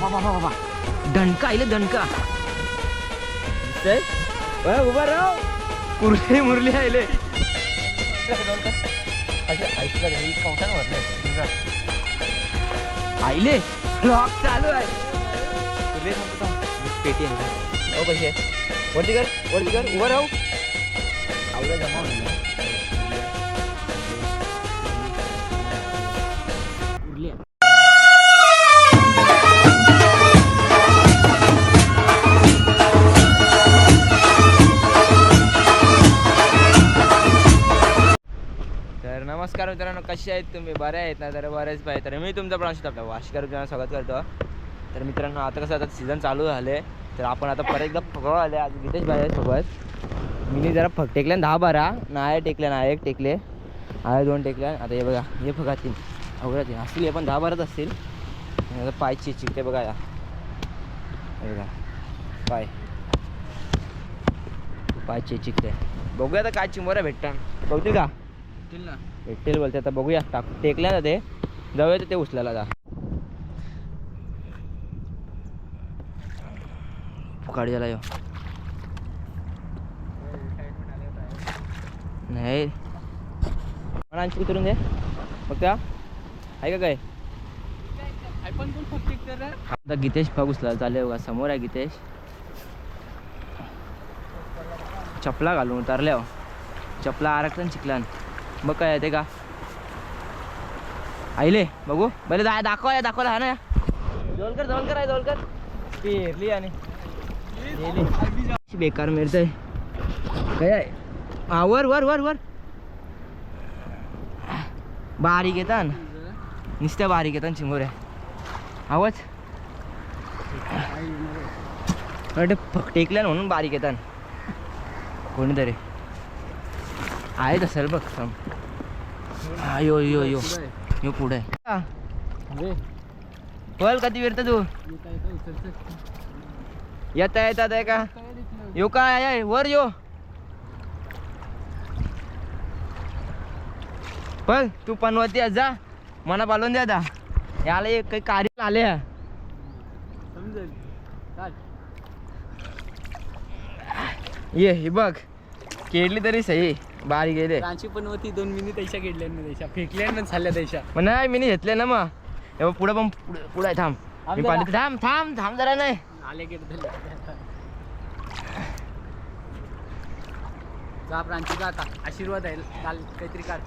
बाबा बाबा दणका आले दणका. उभा राव कुर्ली मुरली आले आईले लॉक चालू आहे. कुर्ली. पेटी आहे. हो कशी आहे वरती कर वरती कर. उभं राहू. आवडा जमा नमस्कार मित्रांनो कसे आहेत तुम्ही? बरे आहेत ना? तर बरेच पाहिजे तर मी तुमचा प्रांश आपला वाशिकर मित्रांनो स्वागत करतो. तर मित्रांनो आता कसं आता सीझन चालू झाले. तर आपण आता परत एकदा फगवा आले आज गितेश भाई आहे सोबत मी जरा फक टेकले दहा बारा नाही टेकले ना एक टेकले. आहे दोन टेकले. आता हे बघा हे फगा तीन. अवघडा तीन असतील हे पण दहा बाराच असतील आता पायची चिकते बघा या. हे बघा पाय. पायची चिकते बघूया आता काय चिंबोऱ्या भेटतात. बघतील का? भेटेल बोलते. आता बघूया. टाक टेकल्या ना ते. जाऊया तर ते उचलायला जा फुकाडी झाला यो. नाही. मला आणखी उतरून दे. त्या आहे का काय? आता गीतेश भाग उचला चालेल बघा. समोर आहे गीतेश. चपला घालून उतरल्या हो. चपला आरक्षण चिकलान मग काय आहे ते का. आईले बघू. बरे दा दाखवा दाखवला हा ना जवळकर जवळकर आहे जवळकर पेरली आणि बेकार मिळतंय काय आहे? हा वर वर वर वर. बारीक येतात नुसत्या बारीक येतात चिंगोऱ्या. आवाज? अरे टेकल्या म्हणून बारीक येतात कोणीतरी. आहे तसं बघ हा, यो यो यो. यो पुढे. बोल कधी फिरत तू? येता येतात आहे का? यो काय आहे वर यो. पण तू पनवती जा. मना पालवून द्या आता. याला एक काही कार्य आले. ये हे बघ. केडली तरी सही. बारीक गेले. रांची पण होती दोन मिनिट त्याच्या गेडल्या ना त्याच्या फेकल्या ना झाल्या त्याच्या मग नाही मी घेतले ना मग. बघ, पुढं पण पुढे थांब. मी. पाणी थांब थांब थांब जरा नाही. आले गेट जा प्रांची जा आता. आशीर्वाद आहे काल काहीतरी काढ.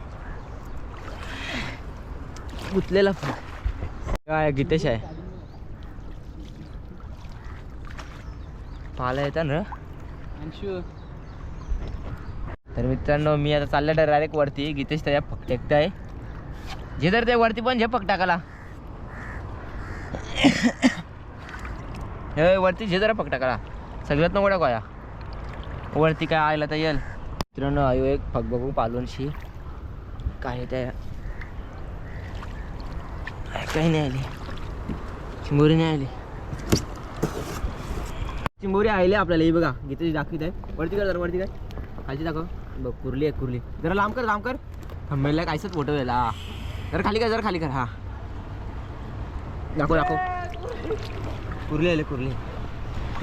गुतलेला काय गीतेश आहे. पाला येतात ना? अंशू. तर मित्रांनो मी आता चाललं डायरेक्ट वरती. गीतेश त्याच्या फक टेकताय जे तर ते वरती पण झेपक फक टाकाला हे वरती जे जरा फक टाकाला सगळ्यात नवडा कोया वरती काय आयला तर येईल. मित्रांनो आयो एक फक बघू पालवणशी काय त्या काही नाही आली. चिंबोरी नाही आली. चिंबोरी आली आपल्याला ही बघा. गीतेश दाखवित आहे वरती काय जरा वरती काय खालची दाखव. बघ कुर्ली आहे कुर्ली. जरा लांब कर लांब कर. थांबेला कायच फोटो यायला जरा खाली कर जरा खाली कर. हा. दाखव दाखव. कुर्ली आले कुर्ली.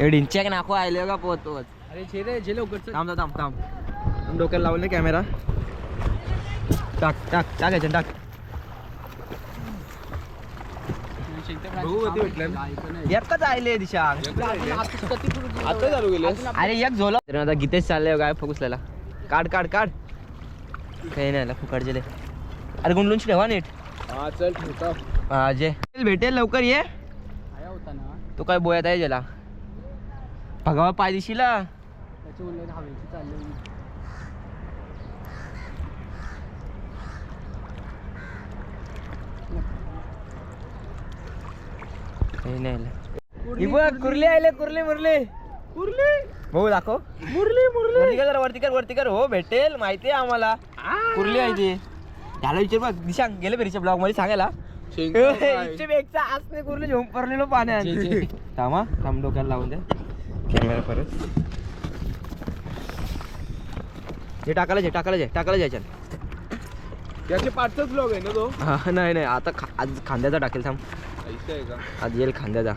ए डिंचॅक नाको आले का पोहत पोहत अरे झे रे लवकर. थांब थांब थांब डोक्याला लावले कॅमेरा टाक टाक टाक. एकच आले दिशा. आता चालू अरे एक झोला. आता गीतेश चाललंय काय फोकसला काढ काढ काढ. काही नाही फुकाट गेले अरे गुंडलून ठेवा नीट. हा चल ठेवता. हा जे. भेटेल लवकर ये. होता ना. तो काय बोयात आहे ज्याला. भगावा पाय दिशीला. त्याची उल्लेख हवेची चालली काही नाही आलं. ही बघ कुर्ली. आले कुर्ली मुरली. कुर्ली? भाऊ दाखव. मुरली मुरली. वरती कर जरा वरती कर वरती कर. हो भेटेल माहिती आहे आम्हाला. कुर्ली आहे ती. त्याला विचार बघ दिशा गेले बेरीच्या ब्लॉगमध्ये सांगायला. बेगचा आज नाही कुर्ली पडलेलो पाण्यात. थांबा थांब डोक्याला लावून द्या कॅमेरा परत. हे टाकायला जे टाकायला जे टाकायला जायच्यात याचे पाचच ब्लॉग आहे ना तो? हा नाही नाही. आता खा आज खांद्याचा टाकेल थांब. ऐसा आहे का? आज येईल खांद्याचा.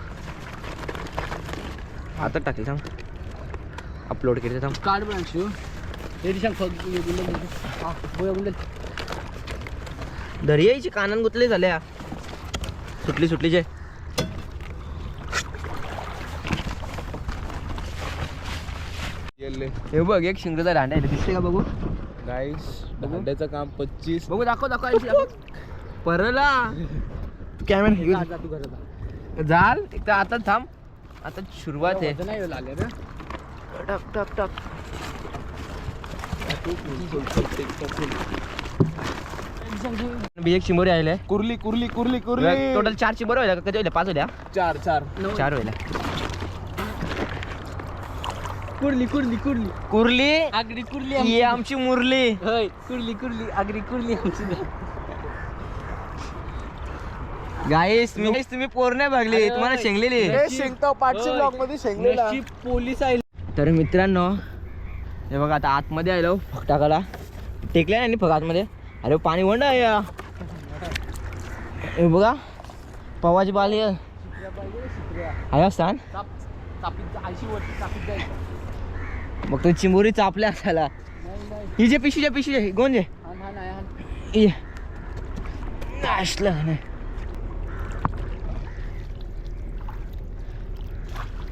आता टाकले थांब. अपलोड केले. थांब. हे दिशा फग गुंडल हा बोया गुंडल दर्याईची कानन गुतले झाल्या. सुटली सुटली जे गेले. हे बघ एक शिंगचा दांडा आहे. दिसते का बघू? गाईस भांड्याचं काम पच्चीस. बघू दाखव दाखव परला. कॅमेरा तू घरात जा. झाल एक तर आता थांब. आता सुरुवात आहे. नाही लागेल रे. टक टक टक बी एक आले कुर्ली कुर्ली कुर्ली कुर्ली. टोटल चार चिंबोरी का? कधी पाच होत्या? चार चार. चार होत्या. कुर्ली कुर्ली कुर्ली. कुर्ली? आगरी कुर्ली ही आमची मुरली. होय कुर्ली कुर्ली. आगरी कुर्ली आमची. गाईस मी तुम्ही पोर नाही बघली अरे, तुम्हाला शेंगलेली. शेंगता होय. ब्लॉकमध्ये शेंगलेला. पोलीस आहे तर मित्रांनो हे बघा आता आतमध्ये आलो फक टाकायला टेकले आणि फक आतमध्ये? अरे पाणी वंड आहे या. हे बघा पवाची बाली आहे. आहे स्थान? मग तो चिंबोरी चापल्या असायला ही जे पिशवी जे पिशवी जे जे असलं नाही.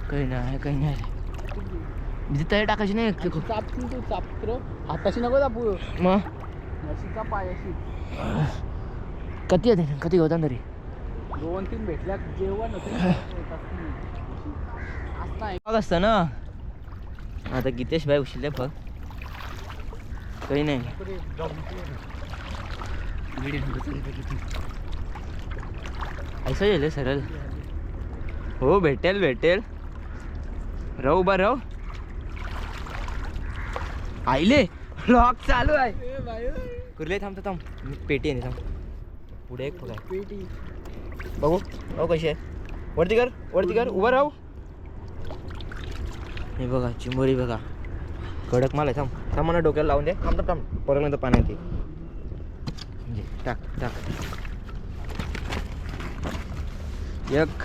काही नाही काही नाही. म्हणजे तयार टाकायची नाही अशी चाप तू तू चाप कर हाताशी नको चापू. मग अशी अशी कधी येते? कधी होता तरी दोन तीन भेटल्या जेवण होतं. असं बघ असतं ना? आता गीतेश भाई उशिले बघ. काही नाही. ऐसा येईल सरळ. हो भेटेल भेटेल. राहू बा राहू. आईले लॉक चालू आहे. कुर्ले थांबतो थांब मी पेटी आहे ना, थांब. पुढे एक बघा पेटी. बघू. बघू कशी आहे. वरती कर वरती कर. उभं राहू. हे बघा चिंबोरी बघा. कडक माल आहे थांब. थांब मला डोक्याला लावून दे. थांब थांब थांब. परत पाण्यात ये. म्हणजे टाक टाक. एक.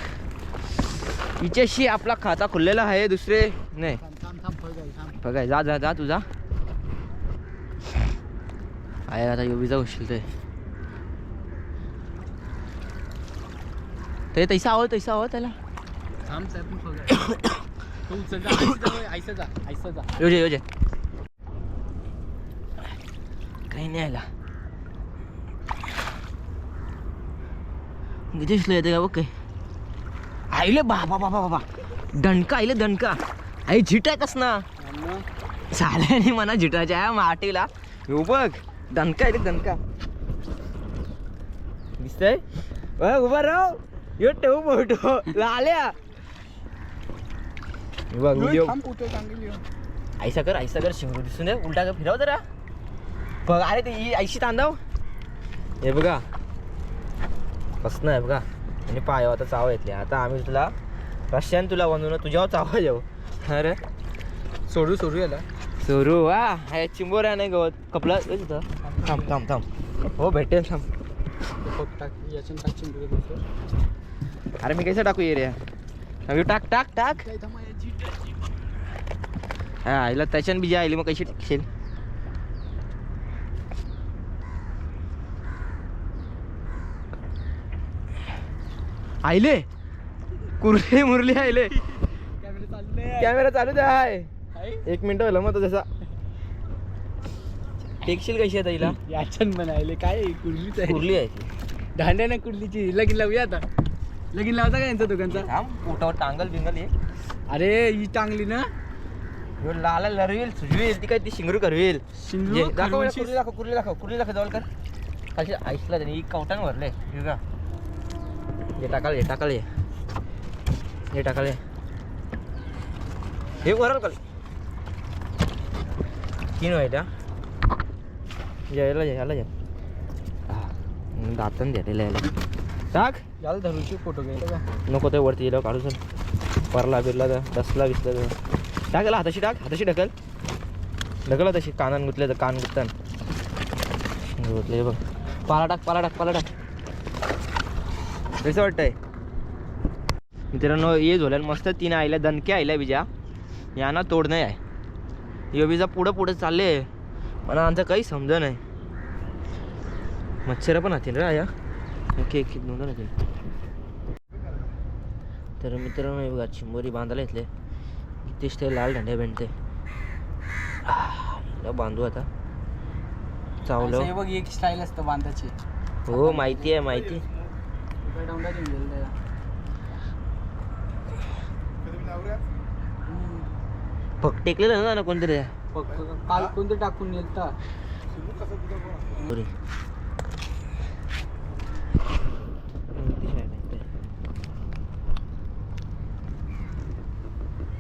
हिच्याशी आपला खाता खुललेला आहे दुसरे नाही. थांब थांब थांब थांब. बघाय जा जा जा तुझा आहे आता योबीचा उशील ते. ते तैसा हवं तैसा हवं त्याला. योजे योजे काही नाही आला. दिसलं येते का बघ काय आईले बाबा बाबा बाबा. दणका आईले दणका. आई झिट आहे कस ना अन्न चाल्याने म्हणा झिटाच्या आहे माटीला बघ. दणका आहे दणका. दिसतंय? उभा राव. यो ठेवू फोटो लाल्या. बघ व्हिडिओ ऐसा कर ऐसा कर शिंगरू दिसून दे उलटा कर फिरव जरा. बघ अरे ते ऐशी तांदव. हे बघा. कसं आहे बघा. आणि पाय आता चाव येतले आता आम्ही तुला रश्यान तुला बनवून तुझ्यावर चावा जाऊ अरे. सोडू सोडू याला. सोरू वा. हा चिंबोऱ्या नाही गवत कपला तिथं. थांब थांब थांब. हो भेटेल थांब. अरे मी कसं टाकू ये रे? अभी टाक टाक टाक. हा आईला त्याच्यान बिजा आली मग कशी टाकशील आईले कुर्ले मुरली आईले कॅमेरा चालू द्या हाय एक मिनिट होईल मग तो जसा टेकशील कशी आहे ताईला? याच्यान बनायले काय आहे? कुर्लीच आहे कुर्ली आहे ती. दांड्या ना कुर्लीची. लगीन लावूया आता. लगीन लावता का यांचा दोघांचा थांब पोटावर टांगल बिंगल ये. अरे ही चांगली ना? ह्यो लाला लरवेल सुजवेल ती काय ती शिंगरू करवेल. शिंगरू ये, दाखव. कुर्ली दाखव कुर्ली दाखव कुर्ली दाखव जवळ कर. खाली आईसला त्याने कवटान भरले हे हे टाकाल हे टाकाल हे हे टाकाल हे हे वरल खाली तीन व्हायला यायला यायला या. दातन द्यायला यायला. टाक. याला धरूची फोटो घ्यायला का नको ते वरती येलो काढू चल परला बिरला तर दसला विसला तर टाक याला हाताशी टाक. हाताशी ढकल. ढकल तशी कानान गुतले तर कान गुततान गुतले बघ. पाला टाक पाला टाक पाला टाक. कसं वाटतंय? मित्रांनो ये झोल्यान मस्त तीन आयल्या दणके आयल्या बिजा. यांना तोड नाही आहे. यो बिजा पुढं पुढं चालले. मला आमचं काही समज नाही. मच्छर पण हातील रा या ओके एक दोन दोन हातील तर मित्रांनो हे बघा चिंबोरी बांधायला इथले इथेच ते लाल झंड्या भेटते बांधू आता. चावलं. हे बघ एक स्टाईल असतं बांधाची हो माहिती आहे माहिती. फक्त टेकलेलं ना कोणतरी? काल कोणतं टाकून नेलता.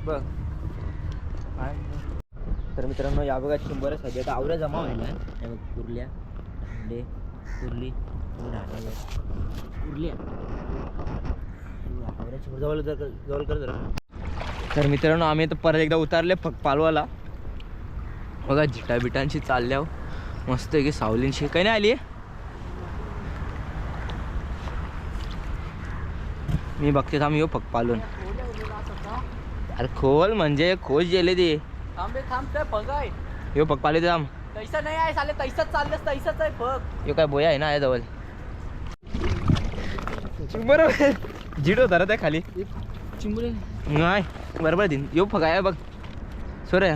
बघ. तर मित्रांनो या बघा शंभर सध्या तर आवऱ्या जमा व्हायला हे? बघ कुर्ल्या अंडे कुर्ली कुर्ल्या. आवऱ्या शंभर जवळ जर जवळ कर जरा. तर मित्रांनो आम्ही तर परत एकदा उतारले फक्त पालवाला. बघा जिटा बिटांशी चालल्या हो. मस्त आहे की सावलींशी काही नाही आली? मी बघते थांब येऊ फक्त पालून. अरे खोल म्हणजे खोज गेले ते. थांबे थांब ते बघाय येऊ फक्त पाले थांब. तैसा नाही आहे साले तैसाच चाललंस तैसाच आहे बघ. यो काय बोया आहे ना जवळ. बरोबर. झिड होता रे त्या खाली चिंबुरे. नाही बरोबर दिन येऊ फक्त आहे बघ सोरे